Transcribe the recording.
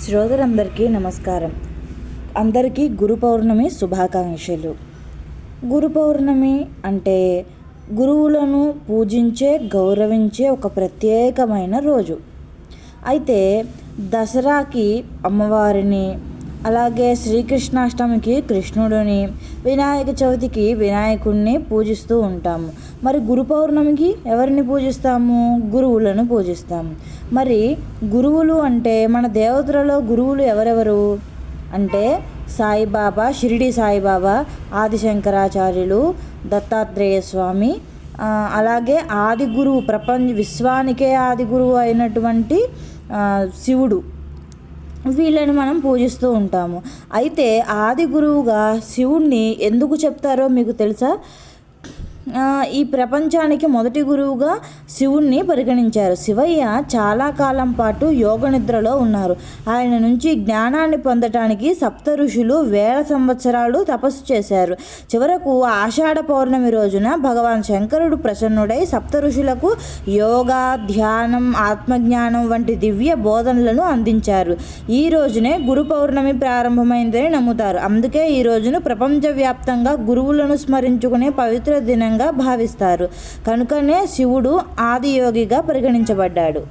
శ్రోతలందరికీ నమస్కారం. అందరికీ గురు పౌర్ణమి శుభాకాంక్షలు. గురు పౌర్ణమి అంటే గురువులను పూజించే గౌరవించే ఒక ప్రత్యేకమైన రోజు. అయితే దసరాకి అమ్మవారిని అలాగే శ్రీకృష్ణాష్టమికి కృష్ణుడిని వినాయక చవితికి వినాయకుడిని పూజిస్తూ ఉంటాము. మరి గురు పౌర్ణమికి ఎవరిని పూజిస్తాము? గురువులను పూజిస్తాము మరి గురువులు అంటే మన దేవతలలో గురువులు ఎవరెవరు? అంటే సాయిబాబా షిరిడి సాయిబాబా ఆదిశంకరాచార్యులు దత్తాత్రేయ స్వామి అలాగే ఆది గురువు ప్రపంచ విశ్వానికే ఆది గురువు అయినటువంటి శివుడు. వీళ్ళని మనం పూజిస్తూ ఉంటాము. అయితే ఆది గురువుగా శివుణ్ణి ఎందుకు చెప్తారో మీకు తెలుసా? ఈ ప్రపంచానికి మొదటి గురువుగా శివుణ్ణి పరిగణించారు. శివయ్య చాలా కాలం పాటు యోగ నిద్రలో ఉన్నారు. ఆయన నుంచి జ్ఞానాన్ని పొందటానికి సప్త ఋషులు వేల సంవత్సరాలు తపస్సు చేశారు. చివరకు ఆషాఢ పౌర్ణమి రోజున భగవాన్ శంకరుడు ప్రసన్నుడై సప్త ఋషులకు యోగా ధ్యానం ఆత్మజ్ఞానం వంటి దివ్య బోధనలను అందించారు. ఈ రోజునే గురు పౌర్ణమి ప్రారంభమైందని నమ్ముతారు. అందుకే ఈ రోజును ప్రపంచవ్యాప్తంగా గురువులను స్మరించుకునే పవిత్ర దినం దినంగా భావిస్తారు. కనుకనే శివుడు ఆదియోగిగా పరిగణించబడ్డాడు.